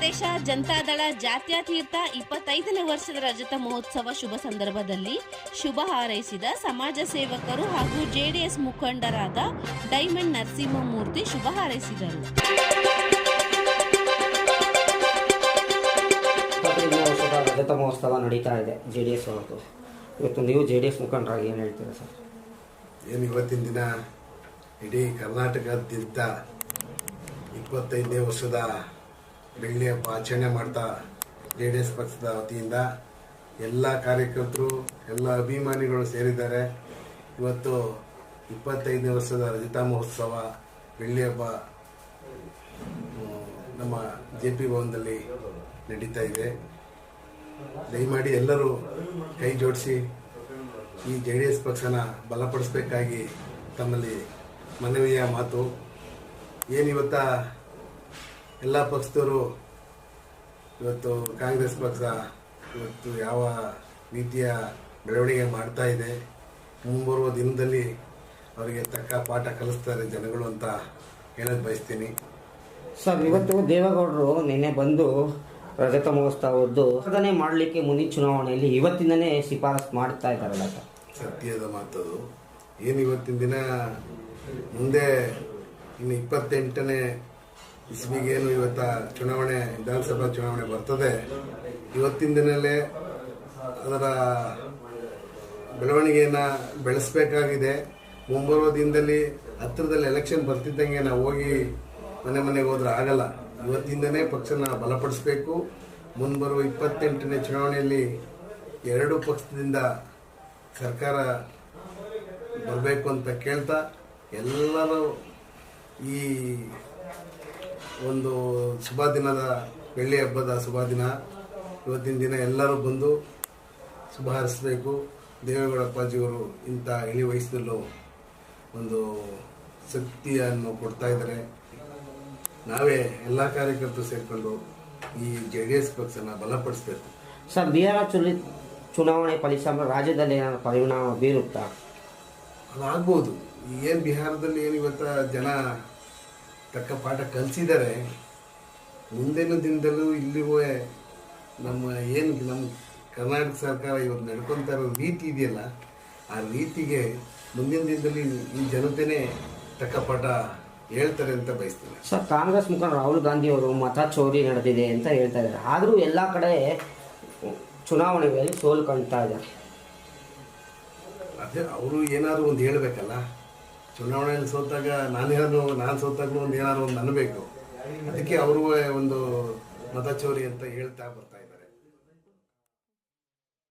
ಜನತಾದಳ ಜಾತ್ಯತೀರ್ಥ ಇಪ್ಪತ್ತೈದನೇ ವರ್ಷದ ರಜತ ಮಹೋತ್ಸವ ಶುಭ ಸಂದರ್ಭದಲ್ಲಿ ಶುಭ ಹಾರೈಸಿದ ಸಮಾಜ ಸೇವಕರು ಹಾಗೂ ಜೆಡಿಎಸ್ ಮುಖಂಡರಾದ ಡೈಮಂಡ್ ನರಸಿಂಹಮೂರ್ತಿ ಶುಭ ಹಾರೈಸಿದರು. ಇಪ್ಪತ್ತೈದನೇ ವರ್ಷದ ರಜತ ಮಹೋತ್ಸವ ನಡೀತಾ ಇದೆ ಜೆ ಡಿ ಎಸ್ ಅವ್ರದ್ದು. ಇವತ್ತು ನೀವು ಜೆ ಡಿ ಎಸ್ ಮುಖಂಡರಾಗಿ ಏನು ಹೇಳ್ತೀರಾ ಸರ್? ಏನು ಇವತ್ತಿನ ದಿನ? ಇಡೀ ಕರ್ನಾಟಕದಾದ್ಯಂತ ಇಪ್ಪತ್ತೈದನೇ ವರ್ಷದ ಬೆಳ್ಳಿ ಹಬ್ಬ ಆಚರಣೆ ಮಾಡ್ತಾ ಜೆ ಡಿ ಎಸ್ ಪಕ್ಷದ ವತಿಯಿಂದ ಎಲ್ಲ ಕಾರ್ಯಕರ್ತರು, ಎಲ್ಲ ಅಭಿಮಾನಿಗಳು ಸೇರಿದ್ದಾರೆ. ಇವತ್ತು ಇಪ್ಪತ್ತೈದನೇ ವರ್ಷದ ರಜತಾ ಮಹೋತ್ಸವ, ಬೆಳ್ಳಿ ಹಬ್ಬ ನಮ್ಮ ಜೆ ಪಿ ಭವನದಲ್ಲಿ ನಡೀತಾ ಇದೆ. ದಯಮಾಡಿ ಎಲ್ಲರೂ ಕೈ ಜೋಡಿಸಿ ಈ ಜೆ ಡಿ ಎಸ್ ಪಕ್ಷನ ಬಲಪಡಿಸಬೇಕಾಗಿ ತಮ್ಮಲ್ಲಿ ಮನವಿಯ ಮಾತು. ಏನಿವತ್ತ ಎಲ್ಲ ಪಕ್ಷದವರು ಇವತ್ತು ಕಾಂಗ್ರೆಸ್ ಪಕ್ಷ ಇವತ್ತು ಯಾವ ರೀತಿಯ ಬೆಳವಣಿಗೆ ಮಾಡ್ತಾ ಇದೆ ಮುಂಬರುವ ದಿನದಲ್ಲಿ ಅವರಿಗೆ ತಕ್ಕ ಪಾಠ ಕಲಿಸ್ತಾರೆ ಜನಗಳು ಅಂತ ಹೇಳಕ್ ಬಯಸ್ತೀನಿ. ಸರ್ ಇವತ್ತು ದೇವೇಗೌಡರು ನಿನ್ನೆ ಬಂದು ರಜತ ಮಹೋತ್ಸವದ್ದು ಸಾಧನೆ ಮಾಡಲಿಕ್ಕೆ ಮುನಿ ಚುನಾವಣೆಯಲ್ಲಿ ಇವತ್ತಿಂದನೇ ಶಿಫಾರಸು ಮಾಡ್ತಾ ಇದ್ದಾರಲ್ಲ ಸರ್ ಸತ್ಯದ ಮಾತದು. ಏನು ಇವತ್ತಿನ ದಿನ? ಮುಂದೆ ಇನ್ನು ಇಪ್ಪತ್ತೆಂಟನೇ ಇಸ್ವಿಗೇನು ಇವತ್ತ ಚುನಾವಣೆ, ವಿಧಾನಸಭಾ ಚುನಾವಣೆ ಬರ್ತದೆ. ಇವತ್ತಿನ ದಿನಲ್ಲೇ ಅದರ ಬೆಳವಣಿಗೆಯನ್ನು ಬೆಳೆಸಬೇಕಾಗಿದೆ. ಮುಂಬರುವ ದಿನದಲ್ಲಿ ಹತ್ತಿರದಲ್ಲಿ ಎಲೆಕ್ಷನ್ ಬರ್ತಿದ್ದಂಗೆ ನಾವು ಹೋಗಿ ಮನೆ ಮನೆಗೆ ಹೋದ್ರೆ ಆಗಲ್ಲ. ಇವತ್ತಿಂದನೇ ಪಕ್ಷನ ಬಲಪಡಿಸಬೇಕು. ಮುಂಬರುವ ಇಪ್ಪತ್ತೆಂಟನೇ ಚುನಾವಣೆಯಲ್ಲಿ ಎರಡು ಪಕ್ಷದಿಂದ ಸರ್ಕಾರ ಬರಬೇಕು ಅಂತ ಕೇಳ್ತಾ ಎಲ್ಲರೂ ಈ ಒಂದು ಶುಭ ದಿನದ ಬೆಳ್ಳಿ ಹಬ್ಬದ ಶುಭ ದಿನ. ಇವತ್ತಿನ ದಿನ ಎಲ್ಲರೂ ಬಂದು ಶುಭ ಹರಿಸಬೇಕು. ದೇವೇಗೌಡ ಅಪ್ಪಾಜಿಯವರು ಇಂಥ ಇಳಿ ವಯಸ್ಸಿನಲ್ಲೂ ಒಂದು ಶಕ್ತಿಯನ್ನು ಕೊಡ್ತಾ ಇದ್ದಾರೆ. ನಾವೇ ಎಲ್ಲ ಕಾರ್ಯಕರ್ತರು ಸೇರಿಕೊಂಡು ಈ ಜೆ ಡಿ ಎಸ್ ಪಕ್ಷನ ಬಲಪಡಿಸಬೇಕು. ಸರ್ ಬಿಹಾರ ಚುಲಿ ಚುನಾವಣೆ ಫಲಿತಾಂಶ ರಾಜ್ಯದಲ್ಲಿ ಏನಾದ್ರು ಪರಿಣಾಮ ಬೀರುತ್ತಾ? ಅದಾಗ್ಬೋದು. ಏನು ಬಿಹಾರದಲ್ಲಿ ಏನು ಇವತ್ತ ಜನ ತಕ್ಕ ಪಾಠ ಕಲಿಸಿದ್ದಾರೆ ಮುಂದಿನ ದಿನದಲ್ಲೂ ಇಲ್ಲಿಗೂ ನಮ್ಮ ಏನು ನಮ್ಮ ಕರ್ನಾಟಕ ಸರ್ಕಾರ ಇವತ್ತು ನಡ್ಕೊತಾ ಇರೋ ರೀತಿ ಇದೆಯಲ್ಲ ಆ ರೀತಿಗೆ ಮುಂದಿನ ದಿನದಲ್ಲಿ ಈ ಜನತೆನೇ ತಕ್ಕ ಪಾಠ ಹೇಳ್ತಾರೆ ಅಂತ ಬಯಸ್ತಾರೆ ಸರ್ ಕಾಂಗ್ರೆಸ್ ಮುಖಂಡ ರಾಹುಲ್ ಗಾಂಧಿ ಅವರು ಮತ ಚೋರಿ ನಡೆದಿದೆ ಅಂತ ಹೇಳ್ತಾ ಇದ್ದಾರೆ. ಆದರೂ ಎಲ್ಲ ಕಡೆ ಚುನಾವಣೆಗಳಲ್ಲಿ ಸೋಲು ಕಾಣ್ತಾ ಇದ್ದಾರೆ ಅದೇ ಅವರು ಏನಾದರೂ ಒಂದು ಹೇಳಬೇಕಲ್ಲ? ಚುನಾವಣೆಯಲ್ಲಿ ಸೋತಾಗ ನಾನೇನಾದ್ರು ನಾನು ಸೋತಾಗಲೂ ಒಂದು ಏನಾದ್ರು ಒಂದು ಅನ್ನಬೇಕು. ಅದಕ್ಕೆ ಅವರು ಒಂದು ಮತಚೋರಿ ಅಂತ ಹೇಳ್ತಾ ಬರ್ತಾರೆ